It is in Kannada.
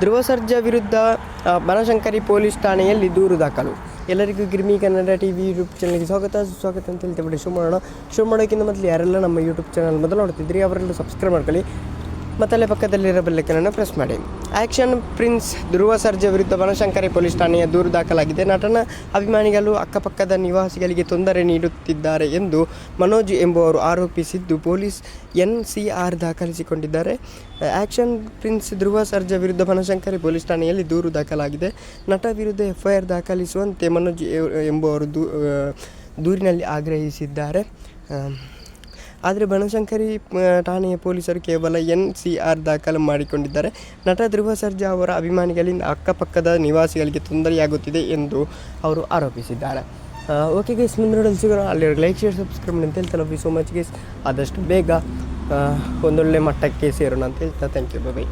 ಧ್ರುವ ಸರ್ಜಾ ವಿರುದ್ಧ ಬನಶಂಕರಿ ಪೊಲೀಸ್ ಠಾಣೆಯಲ್ಲಿ ದೂರು ದಾಖಲು. ಎಲ್ಲರಿಗೂ Girmi Kannada T V YouTube ಚಾನಲ್ಗೆ ಸ್ವಾಗತ. ಸ್ವಾಗತ ಅಂತ ಹೇಳ್ತೇವೆ ಶುರು ಮಾಡೋಣ ಶುರು ಮಾಡೋಕ್ಕಿಂತ ಮೊದಲು ಯಾರೆಲ್ಲ ನಮ್ಮ ಯೂಟ್ಯೂಬ್ ಚಾನಲ್ ಮೊದಲು ನೋಡ್ತಿದ್ರಿ, ಅವರೆಲ್ಲ ಸಬ್ಸ್ಕ್ರೈಬ್ ಮಾಡ್ಕೊಳ್ಳಿ. ಮತ್ತು ಅಲ್ಲೇ ಪಕ್ಕದಲ್ಲಿರೋ ಬೆಲ್ಲಕ್ಕನನ್ನು ಪ್ರೆಸ್ ಮಾಡಿ. ಆ್ಯಕ್ಷನ್ ಪ್ರಿನ್ಸ್ ಧ್ರುವ ಸರ್ಜಾ ವಿರುದ್ಧ ಬನಶಂಕರಿ ಪೊಲೀಸ್ ಠಾಣೆಯ ದೂರು ದಾಖಲಾಗಿದೆ. ನಟನ ಅಭಿಮಾನಿಗಳು ಅಕ್ಕಪಕ್ಕದ ನಿವಾಸಿಗಳಿಗೆ ತೊಂದರೆ ನೀಡುತ್ತಿದ್ದಾರೆ ಎಂದು ಮನೋಜ್ ಎಂಬುವರು ಆರೋಪಿಸಿದ್ದು, ಪೊಲೀಸ್ ಎನ್ ಸಿ ಆರ್ ದಾಖಲಿಸಿಕೊಂಡಿದ್ದಾರೆ. ಆ್ಯಕ್ಷನ್ ಪ್ರಿನ್ಸ್ ಧ್ರುವ ಸರ್ಜಾ ವಿರುದ್ಧ ಬನಶಂಕರಿ ಪೊಲೀಸ್ ಠಾಣೆಯಲ್ಲಿ ದೂರು ದಾಖಲಾಗಿದೆ. ನಟ ವಿರುದ್ಧ ಎಫ್ಐಆರ್ ದಾಖಲಿಸುವಂತೆ ಮನೋಜ್ ಎಂಬುವರು ದೂರಿನಲ್ಲಿ ಆಗ್ರಹಿಸಿದ್ದಾರೆ. ಆದರೆ ಬನಶಂಕರಿ ಠಾಣೆಯ ಪೊಲೀಸರು ಕೇವಲ ಎನ್ ಸಿ ಆರ್ ದಾಖಲು ಮಾಡಿಕೊಂಡಿದ್ದಾರೆ. ನಟ ಧ್ರುವ ಸರ್ಜಾ ಅವರ ಅಭಿಮಾನಿಗಳಿಂದ ಅಕ್ಕಪಕ್ಕದ ನಿವಾಸಿಗಳಿಗೆ ತೊಂದರೆಯಾಗುತ್ತಿದೆ ಎಂದು ಅವರು ಆರೋಪಿಸಿದ್ದಾರೆ. ಓಕೆ ಗೈಸ್ ಮುಂದೆ ಸಿಗೋಣ. ಅಲ್ಲಿ ಲೈಕ್ ಶೇರ್ ಸಬ್ಸ್ಕ್ರೈಬ್ ಅಂತ ಹೇಳ್ತಾ ಲವ್ ಸೋ ಮಚ್ ಗೈಸ್ ಆದಷ್ಟು ಬೇಗ ಒಂದೊಳ್ಳೆ ಮಟ್ಟಕ್ಕೆ ಸೇರೋಣ ಅಂತ ಹೇಳ್ತಾ ಥ್ಯಾಂಕ್ ಯು ಬೈ